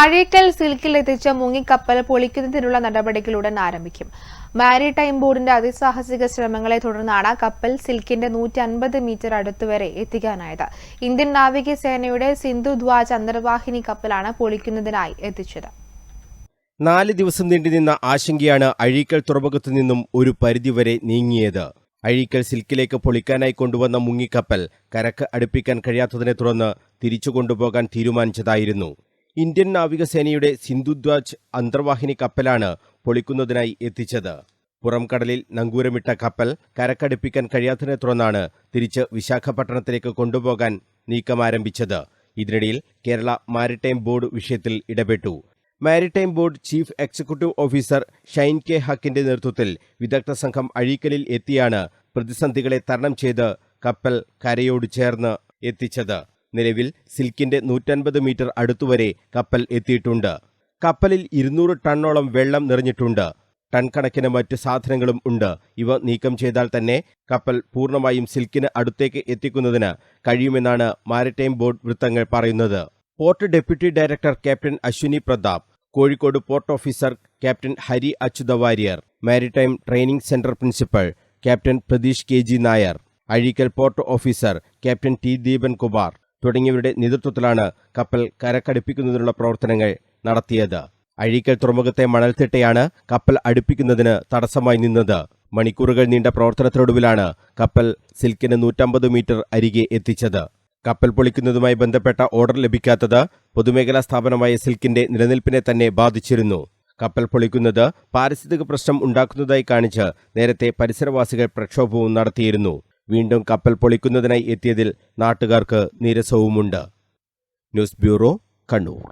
അഴീക്കൽ സിൽക്കിൽ എത്തിച്ച മുങ്ങിക്കപ്പൽ പൊളിക്കുന്നതിനുള്ള നടപടികൾ ഉടൻ ആരംഭിക്കും. മാരിടൈം ബോർഡിന്റെ അതിസാഹസിക ശ്രമങ്ങളെ തുടർന്നാണ് കപ്പൽ സിൽക്കിന്റെ നൂറ്റി അൻപത് മീറ്റർ അടുത്തുവരെ എത്തിക്കാനായത്. ഇന്ത്യൻ നാവികസേനയുടെ സിന്ധുധ്വാജ് ചന്ദ്രവാഹിനി കപ്പലാണ് പൊളിക്കുന്നതിനായി എത്തിച്ചത്. നാല് ദിവസം നീണ്ടുനിന്ന ആശങ്കയാണ് അഴീക്കൽ തുറമുഖത്തു നിന്നും ഒരു പരിധിവരെ നീങ്ങിയത്. അഴീക്കൽ സിൽക്കിലേക്ക് പൊളിക്കാനായി കൊണ്ടുവന്ന മുങ്ങിക്കപ്പൽ കരക്ക് അടുപ്പിക്കാൻ കഴിയാത്തതിനെ തുടർന്ന് തിരിച്ചു കൊണ്ടുപോകാൻ തീരുമാനിച്ചതായിരുന്നു. ഇന്ത്യൻ നാവികസേനയുടെ സിന്ധുദ്വാജ് അന്തർവാഹിനി കപ്പലാണ് പൊളിക്കുന്നതിനായി എത്തിച്ചത്. പുറംകടലിൽ നങ്കൂരമിട്ട കപ്പൽ കരക്കടുപ്പിക്കാൻ കഴിയാത്തതിനെ തുടർന്നാണ് തിരിച്ച് വിശാഖപട്ടണത്തിലേക്ക് കൊണ്ടുപോകാൻ നീക്കം ആരംഭിച്ചത് ഇതിനിടയിൽ കേരള മാരിടൈം ബോർഡ് വിഷയത്തിൽ ഇടപെട്ടു. Maritime board chief executive officer Shine K ഹക്കിന്റെ നേതൃത്വത്തിൽ വിദഗ്ധ സംഘം അഴീക്കലിൽ എത്തിയാണ് പ്രതിസന്ധികളെ തരണം ചെയ്ത് കപ്പൽ കരയോട് ചേർന്ന് എത്തിച്ചത്. നിലവിൽ സിൽക്കിന്റെ നൂറ്റൻപത് മീറ്റർ അടുത്തുവരെ കപ്പൽ എത്തിയിട്ടുണ്ട്. കപ്പലിൽ ഇരുന്നൂറ് ടണ്ണോളം വെള്ളം നിറഞ്ഞിട്ടുണ്ട്. ടൺ കണക്കിന് മറ്റ് സാധനങ്ങളും ഉണ്ട്. ഇവ നീക്കം ചെയ്താൽ തന്നെ കപ്പൽ പൂർണമായും സിൽക്കിന് അടുത്തേക്ക് എത്തിക്കുന്നതിന് കഴിയുമെന്നാണ് മാരിടൈം ബോർഡ് വൃത്തങ്ങൾ പറയുന്നത്. Port deputy director captain Ashwini Pratap Kozhikode port officer captain Hari Achyuta Variar maritime training centre principal captain Pratheesh K G Nair Azhikkal port officer captain T Deepan Kumar തുടങ്ങിയവരുടെ നേതൃത്വത്തിലാണ് കപ്പൽ കരക്കടുപ്പിക്കുന്നതിനുള്ള പ്രവർത്തനങ്ങൾ നടത്തിയത്. അഴീക്കൽ തുറമുഖത്തെ മണൽത്തിട്ടയാണ് കപ്പൽ അടുപ്പിക്കുന്നതിന് തടസ്സമായി നിന്നത്. മണിക്കൂറുകൾ നീണ്ട പ്രവർത്തനത്തിനൊടുവിലാണ് കപ്പൽ സിൽക്കിന് നൂറ്റമ്പത് മീറ്റർ അരികെ എത്തിച്ചത്. കപ്പൽ പൊളിക്കുന്നതുമായി ബന്ധപ്പെട്ട ഓർഡർ ലഭിക്കാത്തത് പൊതുമേഖലാ സ്ഥാപനമായ സിൽക്കിന്റെ നിലനിൽപ്പിനെ തന്നെ ബാധിച്ചിരുന്നു. കപ്പൽ പൊളിക്കുന്നത് പാരിസ്ഥിതിക പ്രശ്നം ഉണ്ടാക്കുന്നതായി കാണിച്ച് നേരത്തെ പരിസരവാസികൾ പ്രക്ഷോഭവും നടത്തിയിരുന്നു. വീണ്ടും കപ്പൽ പൊളിക്കുന്നതിനായി എത്തിയതിൽ നാട്ടുകാർക്ക് നീരസവുമുണ്ട്. News bureau Kannur.